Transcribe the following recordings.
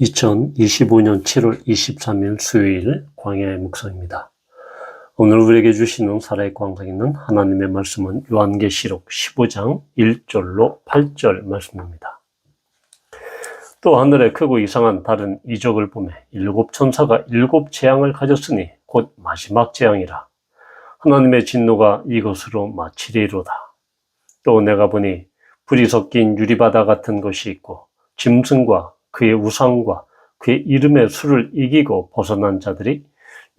2025년 7월 23일 수요일 광야의 묵상입니다. 오늘 우리에게 주시는 살아의 광장있는 하나님의 말씀은 요한계시록 15장 1절로 8절 말씀입니다. 또 하늘에 크고 이상한 다른 이적을 보매 일곱 천사가 일곱 재앙을 가졌으니 곧 마지막 재앙이라. 하나님의 진노가 이것으로 마치리로다. 또 내가 보니 불이 섞인 유리바다 같은 것이 있고 짐승과 그의 우상과 그의 이름의 수를 이기고 벗어난 자들이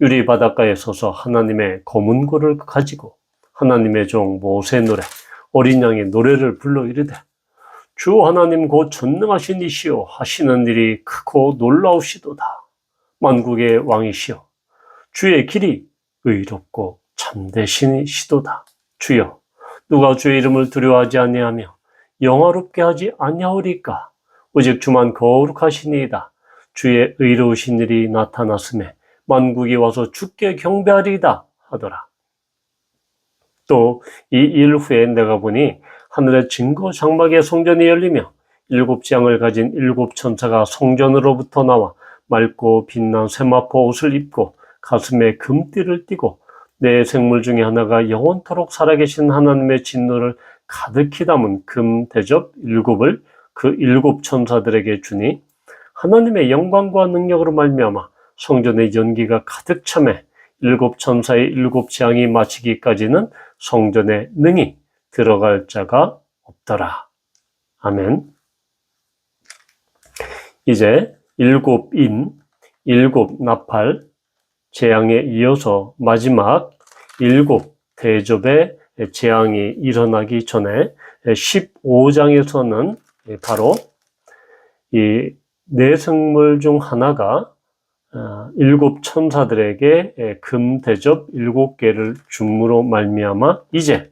유리 바닷가에 서서 하나님의 검은 고를 가지고 하나님의 종 모세 노래 어린 양의 노래를 불러 이르되 주 하나님 곧 전능하신 이시오. 하시는 일이 크고 놀라우시도다. 만국의 왕이시오 주의 길이 의롭고 참되시시도다. 주여 누가 주의 이름을 두려워하지 아니하며 영화롭게 하지 아니하오리까 오직 주만 거룩하시니이다. 주의 의로우신 일이 나타났음에 만국이 와서 주께 경배하리이다 하더라. 또 이 일 후에 내가 보니 하늘의 증거 장막의 성전이 열리며 일곱 장을 가진 일곱 천사가 성전으로부터 나와 맑고 빛난 세마포 옷을 입고 가슴에 금띠를 띠고 내 생물 중에 하나가 영원토록 살아계신 하나님의 진노를 가득히 담은 금 대접 일곱을 그 일곱 천사들에게 주니 하나님의 영광과 능력으로 말미암아 성전의 연기가 가득 참해 일곱 천사의 일곱 재앙이 마치기까지는 성전에 능히 들어갈 자가 없더라. 아멘. 이제 일곱 인, 일곱 나팔, 재앙에 이어서 마지막 일곱 대접의 재앙이 일어나기 전에 15장에서는 예, 바로 이 내생물 중 하나가 어, 일곱 천사들에게 예, 금 대접 일곱 개를 줌으로 말미암아 이제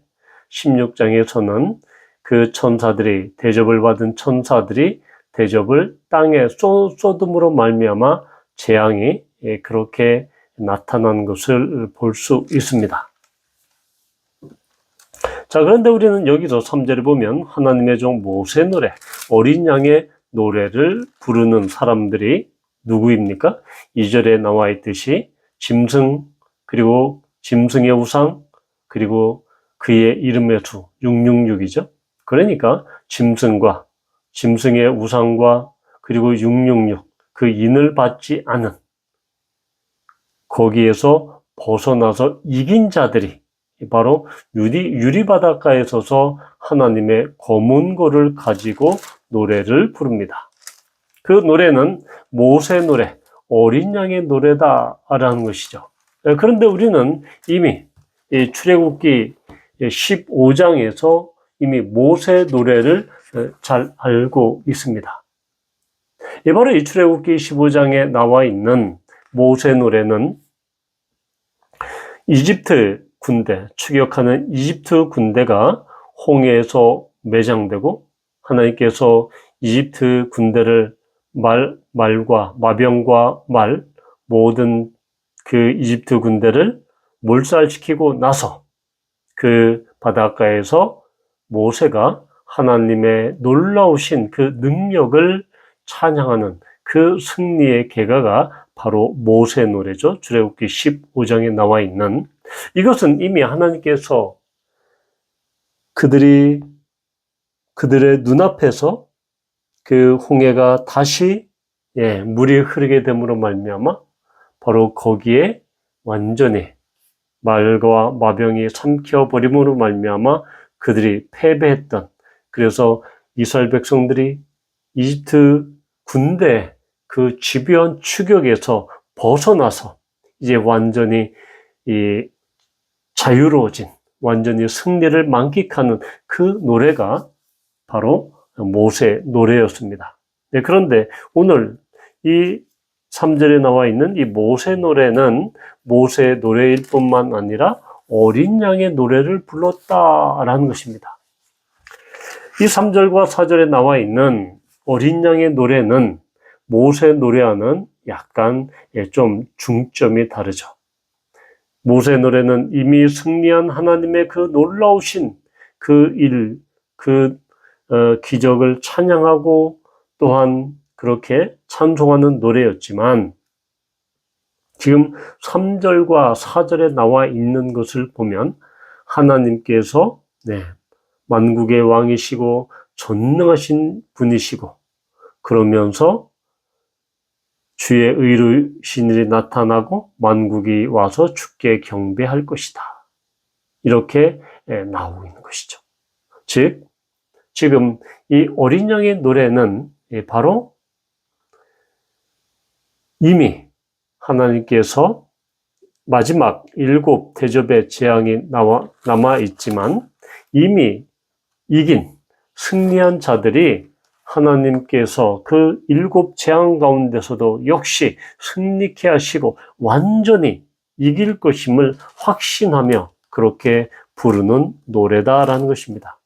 16장에서는 그 천사들이 대접을 받은 천사들이 대접을 땅에 쏟, 쏟음으로 말미암아 재앙이 예, 그렇게 나타난 것을 볼 수 있습니다. 자, 그런데 우리는 여기서 3절에 보면 하나님의 종 모세 노래, 어린 양의 노래를 부르는 사람들이 누구입니까? 2절에 나와 있듯이 짐승, 그리고 짐승의 우상, 그리고 그의 이름의 수, 666이죠. 그러니까 짐승과 짐승의 우상과 그리고 666, 그 인을 받지 않은 거기에서 벗어나서 이긴 자들이 바로 유리, 유리바닷가에 서서 하나님의 검은 고를 가지고 노래를 부릅니다. 그 노래는 모세 노래, 어린 양의 노래다라는 것이죠. 예, 그런데 우리는 이미 출애굽기 15장에서 이미 모세 노래를 예, 잘 알고 있습니다. 바로 이 출애굽기 15장에 나와 있는 모세 노래는 이집트 군대, 추격하는 이집트 군대가 홍해에서 매장되고 하나님께서 이집트 군대를 말, 말과 마병과 말, 모든 그 이집트 군대를 몰살시키고 나서 그 바닷가에서 모세가 하나님의 놀라우신 그 능력을 찬양하는 그 승리의 계가가 바로 모세 노래죠. 출애굽기 15장에 나와 있는 이것은 이미 하나님께서 그들이 그들의 눈앞에서 그 홍해가 다시 예, 물이 흐르게 됨으로 말미암아 바로 거기에 완전히 말과 마병이 삼켜 버림으로 말미암아 그들이 패배했던 그래서 이스라엘 백성들이 이집트 군대 그 지변 추격에서 벗어나서 이제 완전히 이 자유로워진 완전히 승리를 만끽하는 그 노래가 바로 모세 노래였습니다. 네, 그런데 오늘 이 3절에 나와 있는 이 모세 노래는 모세 노래일 뿐만 아니라 어린 양의 노래를 불렀다라는 것입니다. 이 3절과 4절에 나와 있는 어린 양의 노래는 모세 노래와는 약간 예, 좀 중점이 다르죠. 모세 노래는 이미 승리한 하나님의 그 놀라우신 그 일, 그 어, 기적을 찬양하고 또한 그렇게 찬송하는 노래였지만 지금 3절과 4절에 나와 있는 것을 보면 하나님께서 네, 만국의 왕이시고 전능하신 분이시고 그러면서 주의 의로우신 일이 나타나고 만국이 와서 주께 경배할 것이다. 이렇게 예, 나오고 있는 것이죠. 즉, 지금 이 어린 양의 노래는 예, 바로 이미 하나님께서 마지막 일곱 대접의 재앙이 남아 있지만 이미 이긴 승리한 자들이 하나님께서 그 일곱 재앙 가운데서도 역시 승리케 하시고 완전히 이길 것임을 확신하며 그렇게 부르는 노래다라는 것입니다.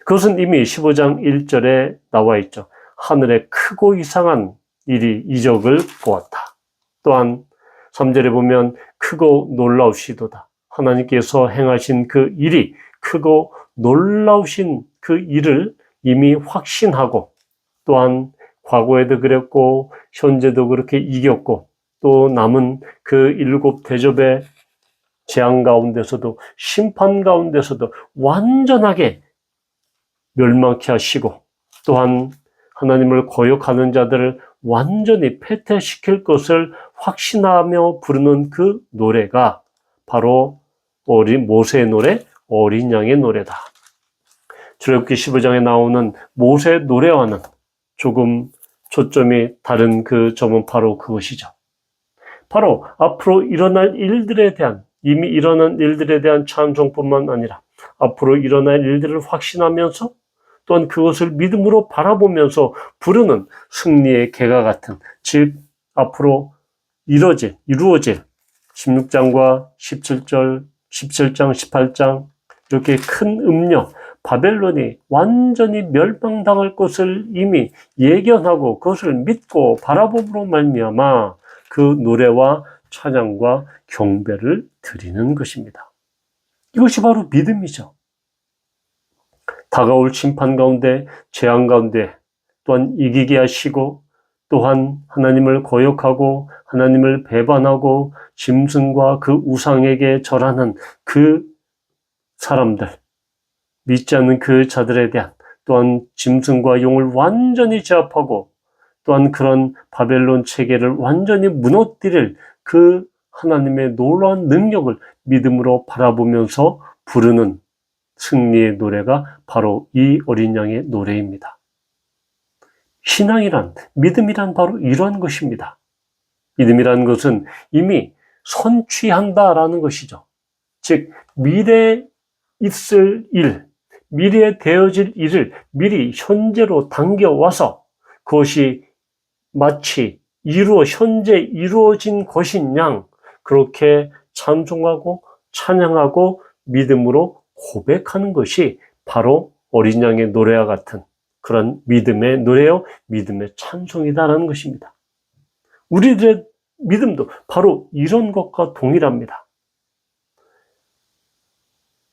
그것은 이미 15장 1절에 나와 있죠. 하늘에 크고 이상한 일이 이적을 보았다. 또한 3절에 보면 크고 놀라우시도다. 하나님께서 행하신 그 일이 크고 놀라우신 그 일을 이미 확신하고 또한 과거에도 그랬고 현재도 그렇게 이겼고 또 남은 그 일곱 대접의 재앙 가운데서도 심판 가운데서도 완전하게 멸망케 하시고 또한 하나님을 거역하는 자들을 완전히 패퇴시킬 것을 확신하며 부르는 그 노래가 바로 어린 모세의 노래, 어린 양의 노래다. 출애굽기 15장에 나오는 모세 노래와는 조금 초점이 다른 그 점은 바로 그것이죠. 바로 앞으로 일어날 일들에 대한 이미 일어난 일들에 대한 찬송뿐만 아니라 앞으로 일어날 일들을 확신하면서 또한 그것을 믿음으로 바라보면서 부르는 승리의 개가 같은 즉 앞으로 이루어질 이루어질 16장과 17절 17장 18장 이렇게 큰 음료 바벨론이 완전히 멸망당할 것을 이미 예견하고 그것을 믿고 바라봄으로 말미암아 그 노래와 찬양과 경배를 드리는 것입니다. 이것이 바로 믿음이죠. 다가올 심판 가운데 재앙 가운데 또한 이기게 하시고 또한 하나님을 거역하고 하나님을 배반하고 짐승과 그 우상에게 절하는 그 사람들 믿지 않는 그 자들에 대한 또한 짐승과 용을 완전히 제압하고 또한 그런 바벨론 체계를 완전히 무너뜨릴 그 하나님의 놀라운 능력을 믿음으로 바라보면서 부르는 승리의 노래가 바로 이 어린 양의 노래입니다. 신앙이란, 믿음이란 바로 이러한 것입니다. 믿음이란 것은 이미 선취한다라는 것이죠. 즉, 미래에 있을 일, 미래에 되어질 일을 미리 현재로 당겨와서 그것이 마치 이루어, 현재 이루어진 것인 양, 그렇게 찬송하고 찬양하고 믿음으로 고백하는 것이 바로 어린 양의 노래와 같은 그런 믿음의 노래요, 믿음의 찬송이다라는 것입니다. 우리들의 믿음도 바로 이런 것과 동일합니다.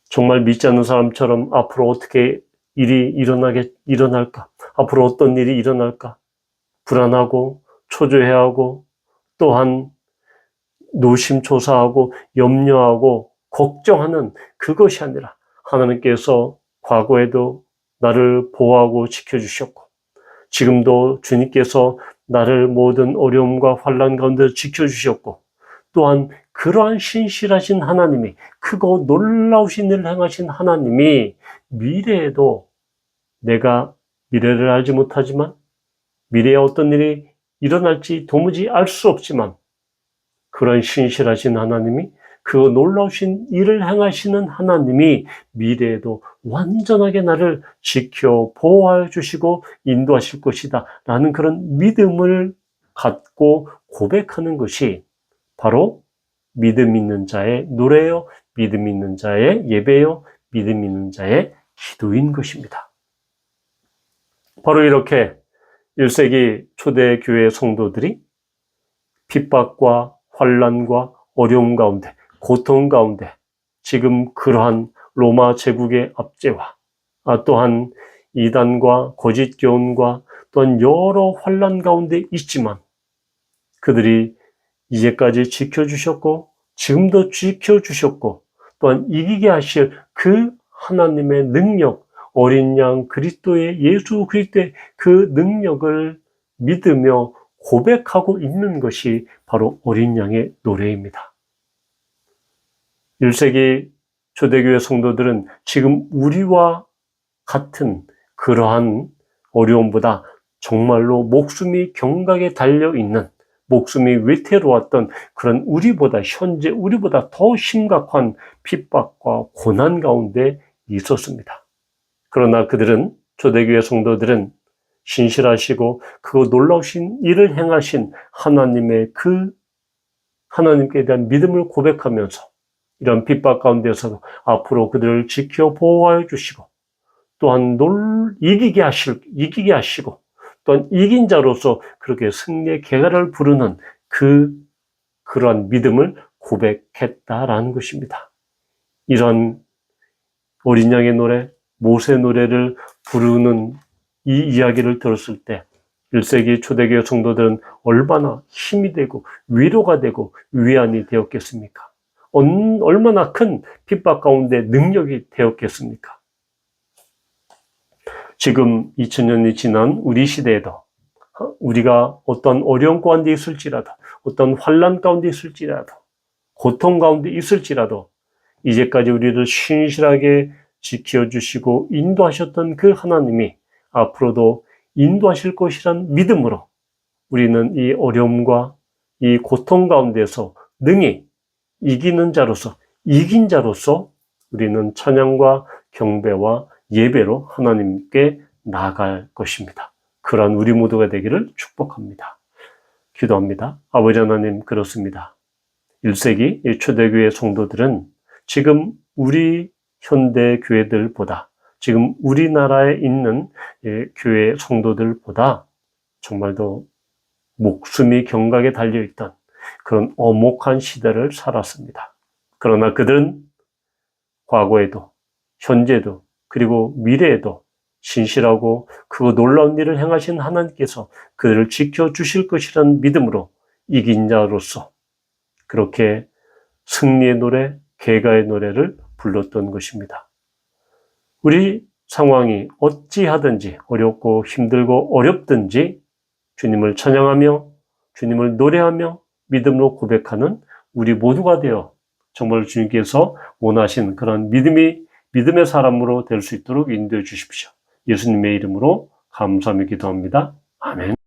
정말 믿지 않는 사람처럼 앞으로 어떻게 일이 일어나게, 일어날까? 앞으로 어떤 일이 일어날까? 불안하고, 초조해하고, 또한 노심초사하고, 염려하고, 걱정하는 그것이 아니라 하나님께서 과거에도 나를 보호하고 지켜주셨고, 지금도 주님께서 나를 모든 어려움과 환란 가운데 지켜주셨고, 또한 그러한 신실하신 하나님이 크고 놀라우신 일을 행하신 하나님이 미래에도 내가 미래를 알지 못하지만 미래에 어떤 일이 일어날지 도무지 알 수 없지만 그런 신실하신 하나님이 그 놀라우신 일을 행하시는 하나님이 미래에도 완전하게 나를 지켜 보호해 주시고 인도하실 것이다. 라는 그런 믿음을 갖고 고백하는 것이 바로 믿음 있는 자의 노래요, 믿음 있는 자의 예배요, 믿음 있는 자의 기도인 것입니다. 바로 이렇게 1세기 초대 교회 성도들이 핍박과 환란과 어려움 가운데 고통 가운데 지금 그러한 로마 제국의 압제와 아, 또한 이단과 거짓 교훈과 또한 여러 환란 가운데 있지만 그들이 이제까지 지켜주셨고 지금도 지켜주셨고 또한 이기게 하실 그 하나님의 능력, 어린 양 그리스도의 예수 그리스도의 그 능력을 믿으며 고백하고 있는 것이 바로 어린 양의 노래입니다. 1세기 초대교회 성도들은 지금 우리와 같은 그러한 어려움보다 정말로 목숨이 경각에 달려 있는 목숨이 위태로웠던 그런 우리보다 현재 우리보다 더 심각한 핍박과 고난 가운데 있었습니다. 그러나 그들은 초대교회 성도들은 신실하시고 그 놀라우신 일을 행하신 하나님의 그 하나님께 대한 믿음을 고백하면서 이런 핍박 가운데서도 앞으로 그들을 지켜 보호하여 주시고 또한 놀 이기게 하실 이기게 하시고 또한 이긴 자로서 그렇게 승리의 개가를 부르는 그 그러한 믿음을 고백했다라는 것입니다. 이런 어린 양의 노래, 모세 노래를 부르는 이 이야기를 들었을 때 1세기 초대교회 성도들은 얼마나 힘이 되고 위로가 되고 위안이 되었겠습니까? 얼마나 큰 핍박 가운데 능력이 되었겠습니까? 지금 2000년이 지난 우리 시대에도 우리가 어떤 어려움 가운데 있을지라도 어떤 환란 가운데 있을지라도 고통 가운데 있을지라도 이제까지 우리를 신실하게 지켜주시고 인도하셨던 그 하나님이 앞으로도 인도하실 것이란 믿음으로 우리는 이 어려움과 이 고통 가운데서 능히 이기는 자로서 이긴 자로서 우리는 찬양과 경배와 예배로 하나님께 나아갈 것입니다. 그러한 우리 모두가 되기를 축복합니다. 기도합니다. 아버지 하나님 그렇습니다. 1세기 초대교회 성도들은 지금 우리 현대 교회들보다 지금 우리나라에 있는 예, 교회 성도들보다 정말 더 목숨이 경각에 달려있던 그런 어목한 시대를 살았습니다. 그러나 그들은 과거에도 현재도 그리고 미래에도 신실하고 그 놀라운 일을 행하신 하나님께서 그들을 지켜주실 것이라는 믿음으로 이긴 자로서 그렇게 승리의 노래, 개가의 노래를 불렀던 것입니다. 우리 상황이 어찌하든지 어렵고 힘들고 어렵든지 주님을 찬양하며 주님을 노래하며 믿음으로 고백하는 우리 모두가 되어 정말 주님께서 원하신 그런 믿음이 믿음의 사람으로 될 수 있도록 인도해 주십시오. 예수님의 이름으로 감사하며 기도합니다. 아멘.